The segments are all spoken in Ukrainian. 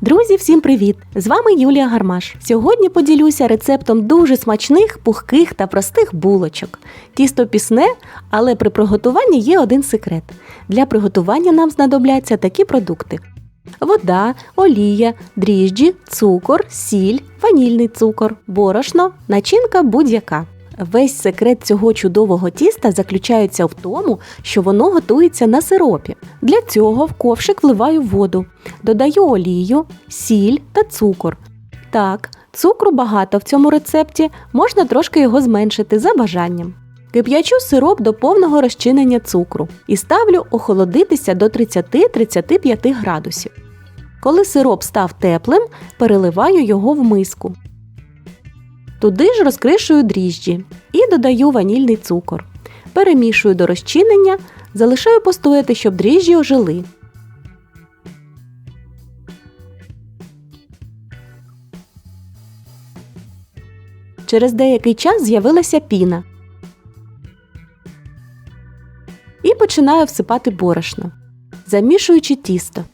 Друзі, всім привіт! З вами Юлія Гармаш. Сьогодні поділюся рецептом дуже смачних, пухких та простих булочок. Тісто пісне, але при приготуванні є один секрет. Для приготування нам знадобляться такі продукти: вода, олія, дріжджі, цукор, сіль, ванільний цукор, борошно, начинка будь-яка. Весь секрет цього чудового тіста заключається в тому, що воно готується на сиропі. Для цього в ковшик вливаю воду, додаю олію, сіль та цукор. Так, цукру багато в цьому рецепті, можна трошки його зменшити за бажанням. Кип'ячу сироп до повного розчинення цукру і ставлю охолодитися до 30-35 градусів. Коли сироп став теплим, переливаю його в миску. Туди ж розкришую дріжджі і додаю ванільний цукор. Перемішую до розчинення, залишаю постояти, щоб дріжджі ожили. Через деякий час з'явилася піна. І починаю всипати борошно, замішуючи тісто.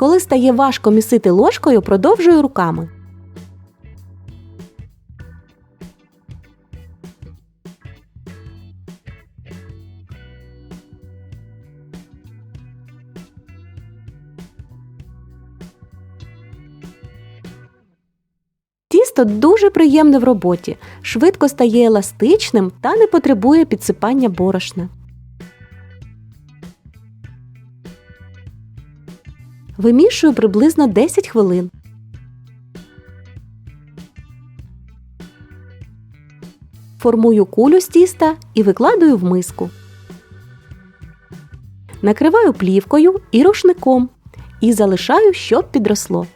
Коли стає важко місити ложкою, продовжую руками. Тісто дуже приємне в роботі, швидко стає еластичним та не потребує підсипання борошна. Вимішую приблизно 10 хвилин. Формую кулю з тіста і викладаю в миску. Накриваю плівкою і рушником і залишаю, щоб підросло.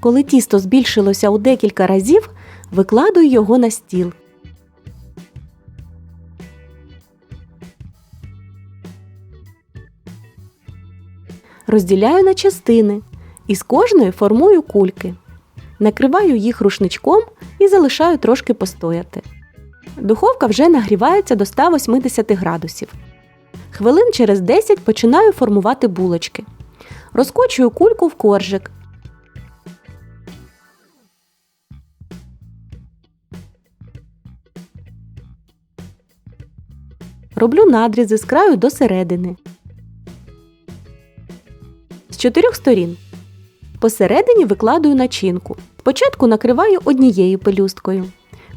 Коли тісто збільшилося у декілька разів, викладую його на стіл. Розділяю на частини і з кожної формую кульки. Накриваю їх рушничком і залишаю трошки постояти. Духовка вже нагрівається до 180 градусів. Хвилин через 10 починаю формувати булочки. Розкочую кульку в коржик Роблю надрізи з краю до середини. З чотирьох сторін. Посередині викладую начинку. Спочатку накриваю однією пелюсткою,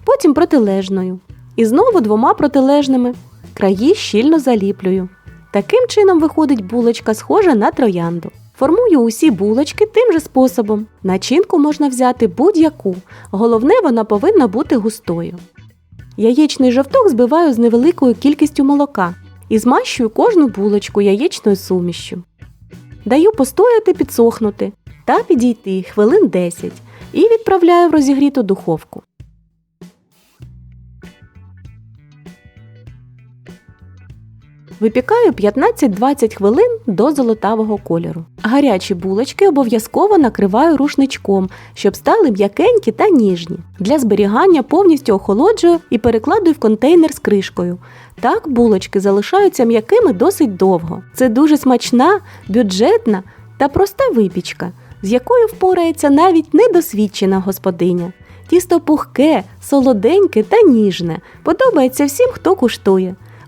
потім протилежною. І знову двома протилежними. Краї щільно заліплюю. Таким чином виходить булочка, схожа на троянду. Формую усі булочки тим же способом. Начинку можна взяти будь-яку. Головне, вона повинна бути густою. Яєчний жовток збиваю з невеликою кількістю молока і змащую кожну булочку яєчною сумішю. Даю постояти підсохнути та підійти хвилин 10 і відправляю в розігріту духовку. Випікаю 15-20 хвилин до золотавого кольору. Гарячі булочки обов'язково накриваю рушничком, щоб стали м'якенькі та ніжні. Для зберігання повністю охолоджую і перекладую в контейнер з кришкою. Так булочки залишаються м'якими досить довго. Це дуже смачна, бюджетна та проста випічка, з якою впорається навіть недосвідчена господиня. Тісто пухке, солоденьке та ніжне. Подобається всім, хто куштує.